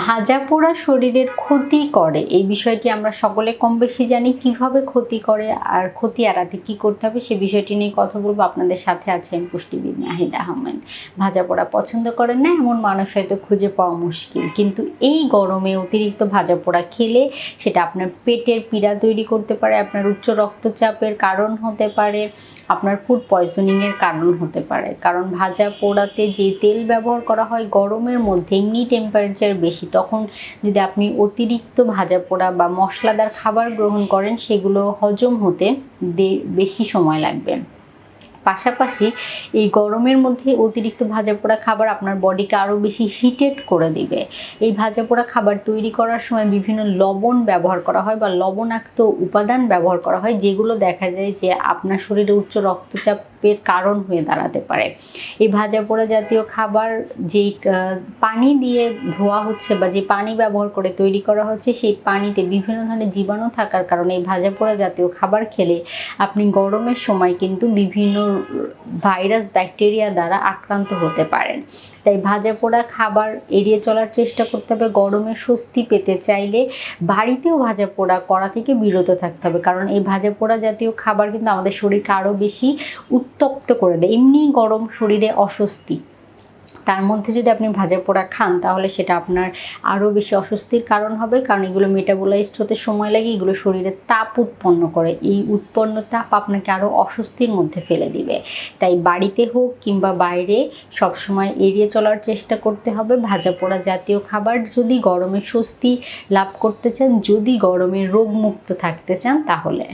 ভাজা পোড়া শরীরের ক্ষতি করে। এই বিষয়টি আমরা সকলে কম বেশি জানি কীভাবে ক্ষতি করে আর ক্ষতি এড়াতে কি করতে হবে সে বিষয়টি নিয়ে কথা বলব। আপনাদের সাথে আছেন পুষ্টিবিদ নাহিদ আহমেদ। ভাজা পোড়া পছন্দ করেন না এমন মানুষ হয়তো খুঁজে পাওয়া মুশকিল। কিন্তু এই গরমে অতিরিক্ত ভাজা পোড়া খেলে সেটা আপনার পেটের পীড়া তৈরি করতে পারে, আপনার উচ্চ রক্তচাপের কারণ হতে পারে, আপনার ফুড পয়জনিংয়ের কারণ হতে পারে। কারণ ভাজা পোড়াতে যে তেল ব্যবহার করা হয় গরমের মধ্যে এমনি টেম্পারেচার বেশি তখন যদি আপনি অতিরিক্ত ভাজা পোড়া বা মশলাদার খাবার গ্রহণ করেন, সেগুলো হজম হতে বেশি সময় লাগবে। পাশাপাশি এই গরমের মধ্যে অতিরিক্ত ভাজা পোড়া খাবার আপনার বডিকে আরও বেশি হিটেড করে দিবে। এই ভাজা পোড়া খাবার তৈরি করার সময় বিভিন্ন লবণ ব্যবহার করা হয় বা লবণাক্ত উপাদান ব্যবহার করা হয়, যেগুলো দেখা যায় যে আপনার শরীরে উচ্চ রক্তচাপের কারণ হয়ে দাঁড়াতে পারে। এই ভাজা পোড়া জাতীয় খাবার যেই পানি দিয়ে ধোয়া হচ্ছে বা যে পানি ব্যবহার করে তৈরি করা হচ্ছে, সেই পানিতে বিভিন্ন ধরনের জীবাণু থাকার কারণে এই ভাজা পোড়া জাতীয় খাবার খেলে আপনি গরমের সময় কিন্তু বিভিন্ন ভাইরাস ব্যাকটেরিয়া দ্বারা আক্রান্ত হতে পারেন। তাই ভাজা পোড়া খাবার এড়িয়ে চলার চেষ্টা করতে হবে। গরমে স্বস্তি পেতে চাইলে বাড়িতেও ভাজা পোড়া করা থেকে বিরত থাকতে হবে। কারণ এই ভাজা পোড়া জাতীয় খাবার কিন্তু আমাদের শরীরকে আরও বেশি উত্তপ্ত করে দেয়। এমনিই গরম শরীরে অস্বস্তি। তার মধ্যে যদি আপনি ভাজা পোড়া খান, তাহলে সেটা আপনার আরও বেশি অস্বস্তির কারণ হবে। কারণ এগুলো মেটাবোলাইজড হতে সময় লাগে, এগুলো শরীরে তাপ উৎপন্ন করে। এই উৎপন্ন তাপ আপনাকে আরও অস্বস্তির মধ্যে ফেলে দিবে। তাই বাড়িতে হোক কিংবা বাইরে, সবসময় এড়িয়ে চলার চেষ্টা করতে হবে। ভাজা পোড়া জাতীয় খাবার যদি গরমে স্বস্তি লাভ করতে চান, যদি গরমে রোগমুক্ত থাকতে চান, তাহলে।